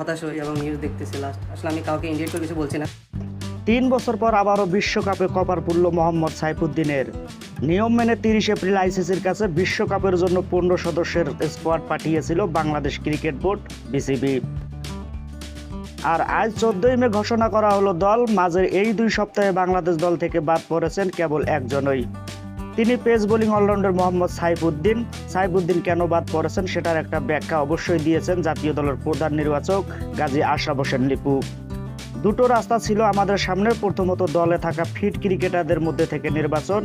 হতাশ এবং নিউজ দেখতেছি লাস্ট আসলে আমি কাউকে ইন্ডিয়েট কিছু বলছি না। তিন বছর পর আবারও বিশ্বকাপে কপার পুরল মোহাম্মদ সাইফুদ্দিনের। নিয়ম মেনে তিরিশ এপ্রিল আইসিসির কাছে বিশ্বকাপের জন্য পনেরো সদস্যের স্কোয়াড পাঠিয়েছিল বাংলাদেশ ক্রিকেট বোর্ড, বিসিবি। আর আজ চোদ্দই মে ঘোষণা করা হলো দল, মাঝের এই দুই সপ্তাহে বাংলাদেশ দল থেকে বাদ পড়েছেন কেবল একজনই। তিনি pace bowling allrounder Mohammad Saifuddin. Saifuddin কেন বাদ পড়েছেন সেটার একটা ব্যাখ্যা অবশ্যই দিয়েছেন জাতীয় দলের প্রধান নির্বাচক গাজী আশরাফ হোসেন লিপু দুটো রাস্তা ছিল আমাদের সামনে, প্রথমত দলে থাকা ফিট ক্রিকেটারদের মধ্যে থেকে নির্বাচন,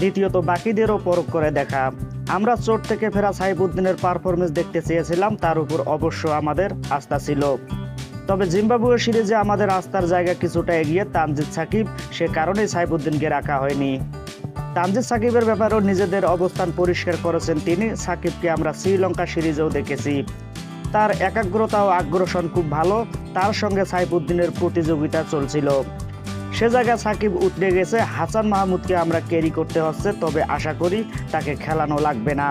দ্বিতীয়ত বাকিদেরও পরখ করে দেখা। আমরা চোট থেকে ফেরা সাইফুদ্দিনের পারফরমেন্স দেখতে চেয়েছিলাম, তার উপর অবশ্য আমাদের আস্থা ছিল। তবে জিম্বাবুয়ে সিরিজে আমাদের আস্থার জায়গা কিছুটা এগিয়ে তানজিদ সাকিব, সে কারণেই সাইফুদ্দিনকে রাখা হয়নি। তানজিদ সাকিবের ব্যাপারেও নিজেদের অবস্থান পরিষ্কার করেছেন তিনি। সাকিবকে আমরা শ্রীলঙ্কা সিরিজেও দেখেছি। তার একাগ্রতা ও আগ্রাসন খুব ভালো। তার সঙ্গে সাইফুদ্দিনের প্রতিযোগিতা চলছিল। সে জায়গায় সাকিব উতরে গেছে। হাসান মাহমুদকে আমরা ক্যারি করতে হচ্ছে, তবে আশা করি তাকে খেলানো লাগবে না।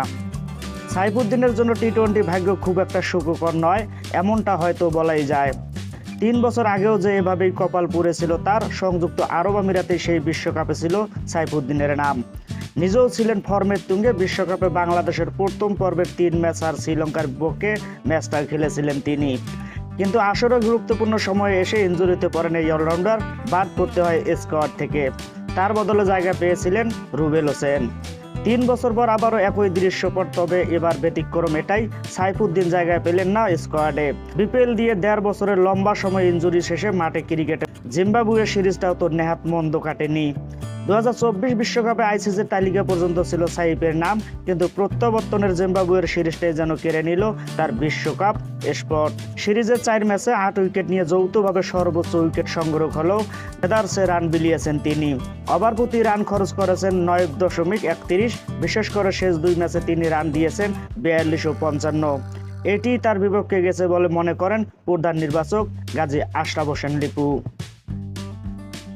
সাইফুদ্দিনের জন্য টি টোয়েন্টি ভাগ্য খুব একটা সুখকর নয়, এমনটা হয়তো বলাই যায়। তিন বছর আগেও যে এভাবেই কপাল পুড়েছিল তার সংযুক্ত আরব আমিরাতে সেই বিশ্বকাপে ছিল সাইফুদ্দিনের নাম। নিজেও ছিলেন ফর্মের তুঙ্গে, বিশ্বকাপে বাংলাদেশের প্রথম পর্বের তিন ম্যাচ আর শ্রীলঙ্কার পক্ষে ম্যাচটা খেলেছিলেন তিনি। কিন্তু আসরে গুরুত্বপূর্ণ সময়ে এসে ইঞ্জুরিতে পড়েন এই অলরাউন্ডার, বাদ পড়তে হয় স্কোয়াড থেকে। তার বদলে জায়গা পেয়েছিলেন রুবেল হোসেন। তিন বছর পর আবারও একই দৃশ্যপট তবে এবার ব্যতিক্রম এটাই। সাইফুদ্দিন জায়গায় পেলেন না স্কোয়াডে। বিপিএল দিয়ে দেড় বছরের লম্বা সময় ইঞ্জুরি শেষে মাঠে ক্রিকেটে জিম্বাবুয়ের সিরিজটাও তো নেহাত মন্দ কাটেনি। দু বিশ্বকাপে আইসিসির তালিকা পর্যন্ত ছিল সাইফের নাম, কিন্তু প্রত্যাবর্তনের জিম্বাবুয়ের সিরিজটাই যেন কেড়ে নিল তার বিশ্বকাপ। স্পট সিরিজের চার ম্যাচে আট উইকেট নিয়ে যৌথভাবে সর্বোচ্চ উইকেট সংগ্রহ হলেও নেদার্সে রান বিলিয়েছেন তিনি। ওভার প্রতি রান খরচ করেছেন নয় দশমিক একত্রিশ, বিশেষ করে শেষ দুই ম্যাচে তিনি রান দিয়েছেন বিয়াল্লিশ ও পঞ্চান্ন। এটি তার বিপক্ষে গেছে বলে মনে করেন প্রধান নির্বাচক গাজী আশরাফ হোসেন লিপু।